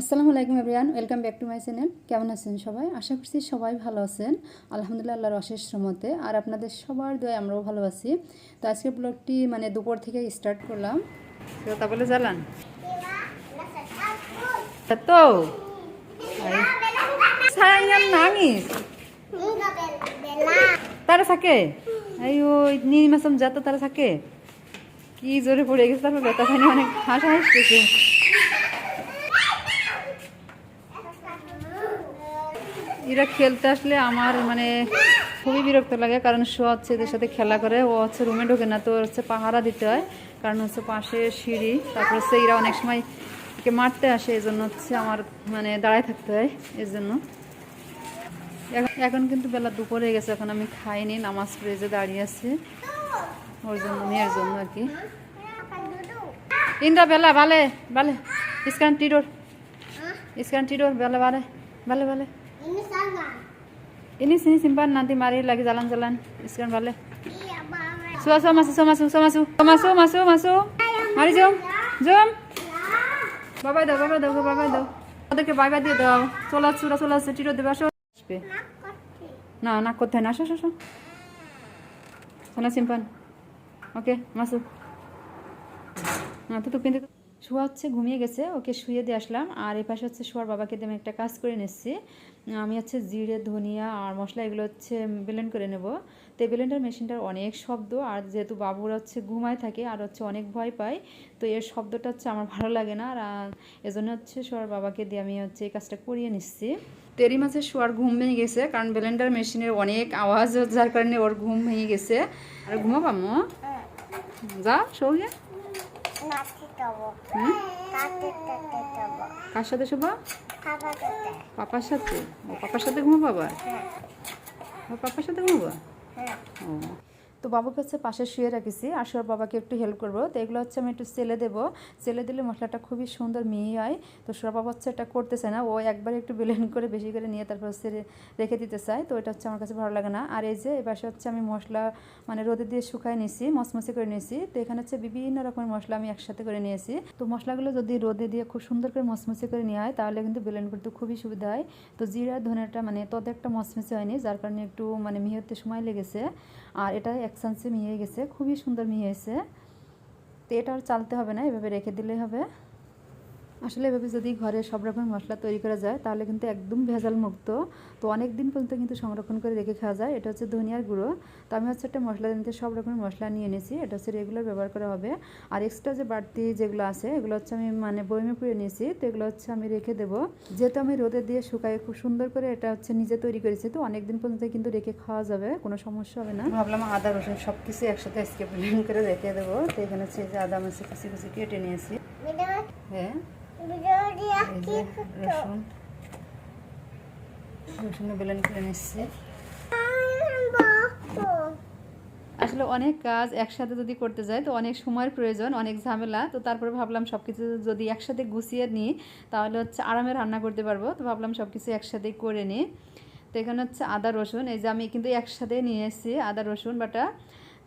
আসসালামু আলাইকুম everyone welcome back to my channel. কেমন আছেন সবাই? আশা করছি সবাই ভালো আছেন। আলহামদুলিল্লাহ, আল্লাহর অশেষ রহমতে। আর আপনাদের সবার দোয়া আমরাও ভালো আছি। তো আজকের ব্লগটি মানে দুপুর থেকে স্টার্ট করলাম। তো বলে জ্বালান তো? তারা থাকে? এই ওই নিয়ে মাসম যাতো তারা থাকে। কি জোরে পড়ে গেছে, তারপর ব্যথা খানি অনেক হাসা হাসতেছে এরা খেলতে আসলে আমার মানে খুবই বিরক্ত লাগে কারণ শো হচ্ছে এদের সাথে খেলা করে ও হচ্ছে রুমে ঢোকে না তো হচ্ছে পাহারা দিতে হয় কারণ হচ্ছে পাশে সিঁড়ি তারপর হচ্ছে এরা অনেক সময় একে মারতে আসে এই জন্য হচ্ছে আমার মানে দাঁড়ায় থাকতে হয় এর জন্য এখন কিন্তু বেলা দুপুর গেছে এখন আমি খাইনি নামাজ পড়ে যে দাঁড়িয়ে আছি ওর জন্য মেয়ের জন্য আর কি Indra বেলা ভালে vale. Iskan টিডোর Iskan টিডোর Bella, vale. Vale, vale. Ini sini simpan nanti mari lagi jalan-jalan. Iskan Mama. Suah, suah masuk, suah masuk, suah masuk. Masuk, masuk, masuk. Mari jom. Jom. Bye bye দাও, bye bye দাও, bye bye দাও। ওদেরকে by দিয়ে দাও চলে ওরা চলে আসছে টিরো দেবে আসো আসবে না না করতে হয় না আসো আসো, সোনা সিম্পান ওকে মাসু না তো তো পিনতে শোয়া হচ্ছে ঘুমিয়ে গেছে ওকে শুয়ে দিয়ে আসলাম। আর এই পাশে হচ্ছে শোয়ার বাবাকে দিয়ে আমি একটা কাজ করে নিচ্ছি। আমি হচ্ছে জিরে ধনিয়া আর মশলা এগুলো হচ্ছে ব্লেন্ড করে নেব। তো এই ব্লেন্ডার মেশিনটার অনেক শব্দ আর যেহেতু বাবুরা হচ্ছে ঘুমায় থাকে আর হচ্ছে অনেক ভয় পায় তো এর শব্দটা হচ্ছে আমার ভালো লাগে না। আর এজন্য হচ্ছে শোয়ার বাবাকে দিয়ে আমি হচ্ছে এই কাজটা করিয়ে নিচ্ছি। তো এরই মাঝে শোয়ার ঘুম ভেঙে গেছে কারণ ব্লেন্ডার মেশিনের অনেক আওয়াজ যার কারণে ওর ঘুম ভেঙে গেছে। আর ঘুমাবামো যা শোগে কার সাথে শোভা? পাপার সাথে? ও পাপার সাথে ঘুমাবো আবার? ও পাপার সাথে ঘুমাবো? ও। তো বাবুকে হচ্ছে পাশে শুয়ে রাখিছি। আর সব বাবাকে একটু হেল্প করব। তো এগুলো হচ্ছে আমি একটু সেলে দেবো। সেলে দিলে মশলাটা খুবই সুন্দর মিহি হয়। তো সব বাবা হচ্ছে এটা করতেছে না। ও একবার একটু ব্লেন্ড করে বেশি করে নিয়ে তারপর হচ্ছে রেখে দিতে চায়। তো এটা হচ্ছে আমার কাছে ভালো লাগে না। আর এই যে এবার হচ্ছে আমি মশলা মানে রোদে দিয়ে শুকাই নিয়েছি মসমসে করে নিয়েছি তো এখানে হচ্ছে বিভিন্ন রকমের মশলা আমি একসাথে করে নিয়েছি। তো মশলাগুলো যদি রোদে দিয়ে খুব সুন্দর করে মসমসে করে নেওয়া হয়, তাহলে কিন্তু ব্লেন্ড করতে খুবই সুবিধা হয়। তো জিরা, ধনেটা মানে তত একটা মসমসে হয়নি, যার কারণে একটু মানে মিহি হতে সময় লেগেছে। আর এটা এক চান্সে সান্সে মিয়ে গেছে, খুবই সুন্দর মিয়ে এসে তো এটা আর চালতে হবে না, এভাবে রেখে দিলেই হবে। আসলে এভাবে যদি ঘরে সব রকমের মশলা তৈরি করা যায় তাহলে কিন্তু একদম ভেজাল মুক্ত। তো অনেক দিন পর্যন্ত কিন্তু সংরক্ষণ করে রেখে খাওয়া যায়। এটা হচ্ছে ধনিয়ার গুঁড়ো। তো আমি হচ্ছে একটা মশলা নিতে সব রকমের মশলা নিয়ে এনেছি। এটা হচ্ছে রেগুলার ব্যবহার করা হবে। আর এক্সট্রা যে বাড়তি যেগুলো আছে এগুলো হচ্ছে আমি মানে বয়মে পুড়ে নিয়েছি। তো এগুলো হচ্ছে আমি রেখে দেবো। যেহেতু আমি রোদে দিয়ে শুকাই খুব সুন্দর করে এটা হচ্ছে নিজে তৈরি করেছি তো অনেক দিন পর্যন্ত কিন্তু রেখে খাওয়া যাবে। কোনো সমস্যা হবে না। ভাবলাম আদা রসুন সব কিছু একসাথে ব্লেন্ড করে রেখে দেবো। তো এখানে হচ্ছে যে আদা মাছে কুচি কুচি কেটে নিয়েছি। হ্যাঁ. রসুন। রসুন বেলেন করে নিচ্ছি। আসলে অনেক কাজ একসাথে যদি করতে যাই তো অনেক সময়ের প্রয়োজন অনেক ঝামেলা। তো তারপরে ভাবলাম সব কিছু যদি একসাথে গুছিয়ে নিই তাহলে হচ্ছে আরামে রান্না করতে পারব। তো ভাবলাম সব কিছু একসাথেই করে নিই। তো এখানে হচ্ছে আদা রসুন এই যে আমি কিন্তু একসাথে নিয়ে এসেছি আদা রসুন বাটা।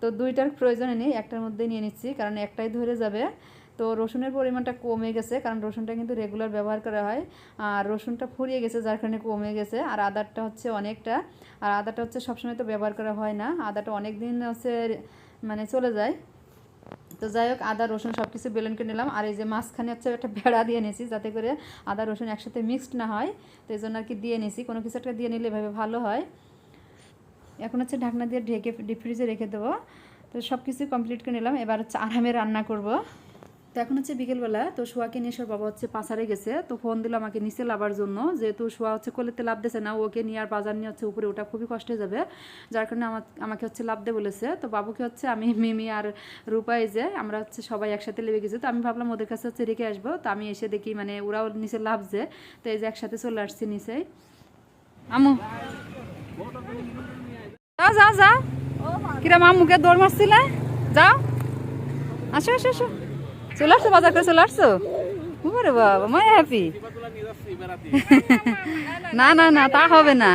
তো দুইটার প্রয়োজন নেই একটার মধ্যে নিয়ে নিচ্ছি কারণ একটাই ধরে যাবে। তো রসুনের পরিমাণটা কমে গেছে, কারণ রসুনটা কিন্তু রেগুলার ব্যবহার করা হয়। আর রসুনটা ফুরিয়ে গেছে, যার কারণে কমে গেছে। আর আদারটা হচ্ছে অনেকটা। আর আদাটা হচ্ছে সবসময় তো ব্যবহার করা হয় না। আদাটা অনেক দিন হচ্ছে মানে চলে যায়। তো যাই হোক, আদা, রসুন সব কিছু বেলন করে নিলাম। আর এই যে মাঝখানে হচ্ছে একটা ভেড়া দিয়ে নিয়েছি, যাতে করে আদা, রসুন একসাথে মিক্সড না হয়। তো এই জন্য আর কি দিয়ে নিয়েছি। কোনো কিছু একটা দিয়ে নিলে এভাবে ভালো হয়। এখন হচ্ছে ঢাকনা দিয়ে ঢেকে ডিপ ফ্রিজে রেখে দেবো। তো সব কিছু কমপ্লিট করে নিলাম। এবার হচ্ছে আরামে রান্না করব। তো এখন হচ্ছে বিকেলবেলা, তো শোয়াকে নিয়ে সব বাবা হচ্ছে পাশারে গেছে, তো ফোন দিল আমাকে নিচে লাভার জন্য, যেহেতু শোয়া হচ্ছে কোলেতে লাভ দিছে না, ওকে নিয়ে আর বাজার নিয়ে হচ্ছে উপরে ওটা খুবই কষ্ট যাবে, যার কারণে আমা- আমাকে হচ্ছে লাভ দে বলেছে। তো বাবুকে হচ্ছে আমি, মিমি আর রূপা এই যে, আমরা হচ্ছে সবাই একসাথে লেগে গেছি, তো আমি ভাবলাম ওদের কাছে হচ্ছে রেখে আসব, তো আমি এসে দেখি মানে ওরাও নিচে লাভ যে তো এই যে একসাথে চলে আসছি নিচে। আমু যাও যাও যাও। কিরা মামুকে দৌড় মারছিলে? যাও। আসো আসো আসো। চলে আসছো বাজার করে চলে আসছো? ওরে বাবা মাই হ্যাপি না না না তা হবে না।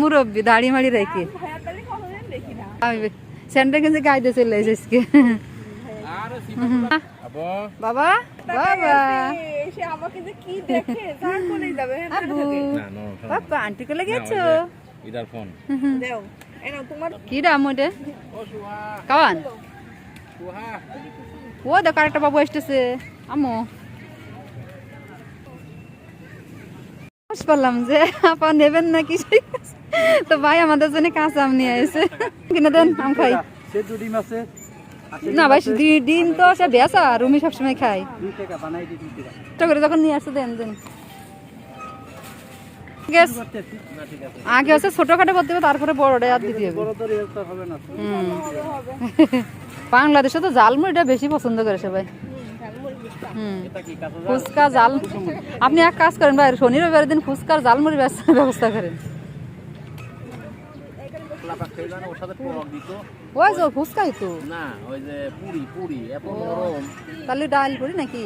মুরব্বী দাড়ি মাড়ি রেখে। স্যান্ডেল কিনছে গাইতে চলে এসেছি বাবা বাবা। আন্টি কোলে গেছো ইদার ফোন দেও এই তোমার কি রাম ওটা? ও সুহা কাওয়ান? সুহা ও দেখো আরেকটা বাবু আসতেছে। আমো বুঝ পারলাম যে আপা নেবেন না নাকি তো ভাই আমাদের জন্য কাঁচা আম নিয়ে এসে কিনে দেন আম খাই। না ভাই ডিম তো সে বেসা রুমি সবসময় খাই করে যখন নিয়ে আসছে দেন দেন। আগে হচ্ছে ছোটখাটো করতে হবে তারপরে বড়টা আর দিতে হবে। বাংলাদেশে তো জালমুড়িটা বেশি পছন্দ করে সবাই। হুম। ফুচকা জাল আপনি এক কাজ করেন ভাই শনি রবিবার দিন ফুচকার জালমুড়ি ব্যবস্থা- ব্যবস্থা করেন। ওই যে ফুচকাই তো। না ওই যে পুরি পুরি এত নরম তাহলে ডাল নাকি?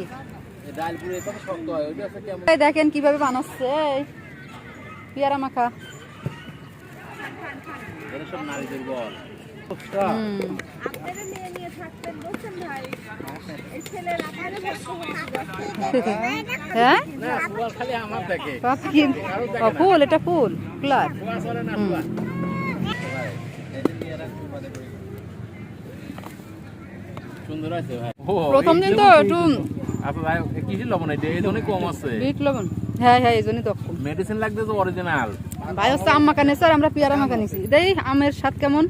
এই ডাল পুরি কত শক্ত হয় ওইটা হচ্ছে কেমন? দেখেন কীভাবে বানাচ্ছে পেয়ারা মাখা। এটা সব নারীদের বল। হ্যাঁ? ফুল এটা ফুল ফুলার। প্রথম দিন তো একটু আপু ভাই কিসের লবণ এটা এই জন্যই কম আছে। বিট লবণ। হ্যাঁ হ্যাঁ এই জন্যই দক্ষ মেডিসিন লাগবে তো অরিজিনাল ভাই হচ্ছে আম মাখা নিয়েছে আর আমরা পেয়ারা মাখা নিয়েছি দেই আমের স্বাদ কেমন?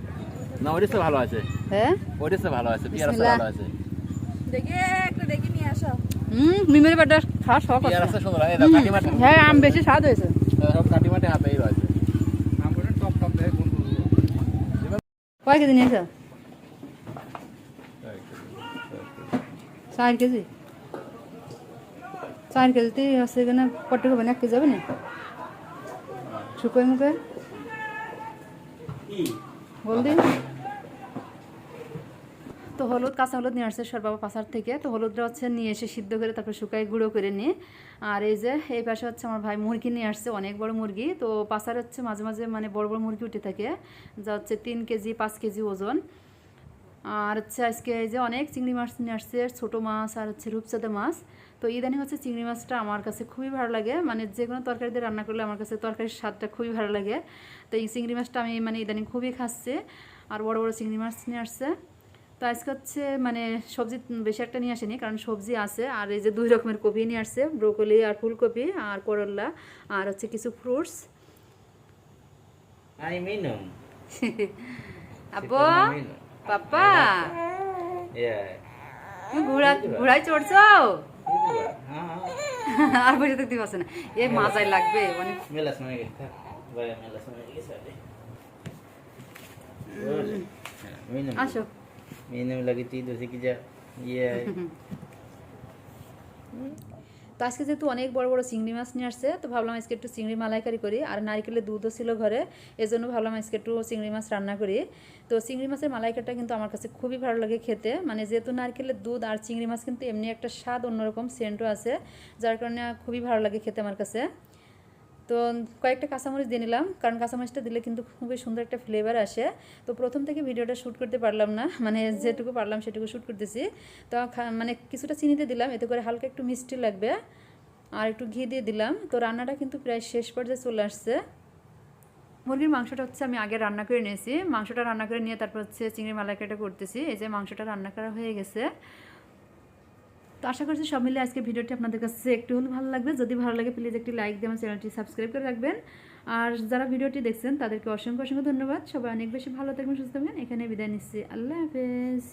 না ওইটা ভালো আছে। হ্যাঁ? ওইটা ভালো আছে পিয়ারা ভালো আছে। দেখে একটু দেখে নিয়ে আসো। হুম মিমের বাটা খাওয়া শখ আছে। সে সুন্দর এই দাও কাটি মাটি হ্যাঁ আম বেশি স্বাদ হয়েছে। সব কাটি মাটি হাতেই রয়েছে। কয় কেজি নিয়েছ? চার কেজি। চার কেজিতে হচ্ছে এখানে কত হবে না এক কেজি হবে না? শুকোয় মুখে হলদি তো হলুদ, কাঁচা হলুদ নিয়ে আসছে সরবাবা পাশার থেকে। তো হলুদটা হচ্ছে নিয়ে এসে সিদ্ধ করে তারপরে শুকাই গুঁড়ো করে নিয়ে আর এই যে, এই পাশে হচ্ছে আমার ভাই মুরগি নিয়ে আসছে, অনেক বড় মুরগি। তো পাশার হচ্ছে মাঝে মাঝে মানে বড় বড় মুরগি উঠে থাকে, যা হচ্ছে তিন কেজি, পাঁচ কেজি ওজন। আর হচ্ছে আজকে এই যে অনেক চিংড়ি মাছ নিয়ে আসছে, ছোটো মাছ আর হচ্ছে রূপচাঁদা মাছ। তো ইদানিং হচ্ছে চিংড়ি মাছটা আমার কাছে খুবই ভালো লাগে। মানে যে কোনো তরকারি দিয়ে রান্না করলে আমার কাছে তরকারির স্বাদটা খুবই ভালো লাগে। তো এই চিংড়ি মাছটা আমি মানে ইদানিং খুবই খাচ্ছি। আর বড় বড় চিংড়ি মাছ নিয়ে আসছে। তো আজকে হচ্ছে মানে সবজি বেশি একটা নিয়ে আসেনি কারণ সবজি আছে আর এই যে দুই রকমের কপি নিয়ে আসছে ব্রোকলি আর ফুলকপি আর করল্লা আর হচ্ছে কিছু ফ্রুটস. আব্বু পাপা. ঘোড়া ঘোড়ায় চড়ছো? Ah, আর বসে থাকতে পারছে না। এ মাজায় লাগবে অনেক melas mana kita sade. Minum. আসো Minum lagi tidur sekejap. Yeah. তো আজকে যেহেতু অনেক বড় বড় চিংড়ি মাছ নিয়ে আসছে, তো ভাবলাম আজকে একটু চিংড়ি মালাইকারি করি আর নারিকেলের দুধও ছিল ঘরে, এজন্য ভাবলাম আজকে একটু চিংড়ি মাছ রান্না করি তো চিংড়ি মাছের মালাইকারিটা কিন্তু আমার কাছে খুবই ভালো লাগে খেতে মানে যেহেতু নারকেলের দুধ আর চিংড়ি মাছ কিন্তু এমনি একটা স্বাদ অন্যরকম, সেন্টও আছে যার কারণে খুবই ভালো লাগে খেতে আমার কাছে তো কয়েকটা কাঁচামরিচ দিয়ে নিলাম, কারণ কাঁচামরিচটা দিলে কিন্তু খুবই সুন্দর একটা ফ্লেভার আসে। তো প্রথম থেকে ভিডিওটা শ্যুট করতে পারলাম না মানে যেটুকু পারলাম সেটুকু শ্যুট করতেছি। তো মানে কিছুটা চিনিতে দিলাম, এতে করে হালকা একটু মিষ্টি লাগবে। আর একটু ঘি দিয়ে দিলাম। তো রান্নাটা কিন্তু প্রায় শেষ পর্যায়ে চলে আসছে। মুরগির মাংসটা হচ্ছে আমি আগে রান্না করে নিয়েছি। মাংসটা রান্না করে নিয়ে তারপর হচ্ছে চিংড়ি মালাইকাটা করতেছি। এই যে মাংসটা রান্না করা হয়ে গেছে। তো আশা করছি সব মিলে আজকে ভিডিওটি আপনাদের কাছে একটু হলে ভালো লাগবে। যদি ভালো লাগে প্লিজ একটি লাইক দিয়ে আমার চ্যানেলটি সাবস্ক্রাইব করে রাখবেন। আর যারা ভিডিওটি দেখছেন, তাদেরকে অসংখ্য অসংখ্য ধন্যবাদ। সবাই অনেক বেশি ভালো থাকবেন, সুস্থ থাকবেন। এখানে বিদায় নিচ্ছি। আল্লাহ হাফেজ।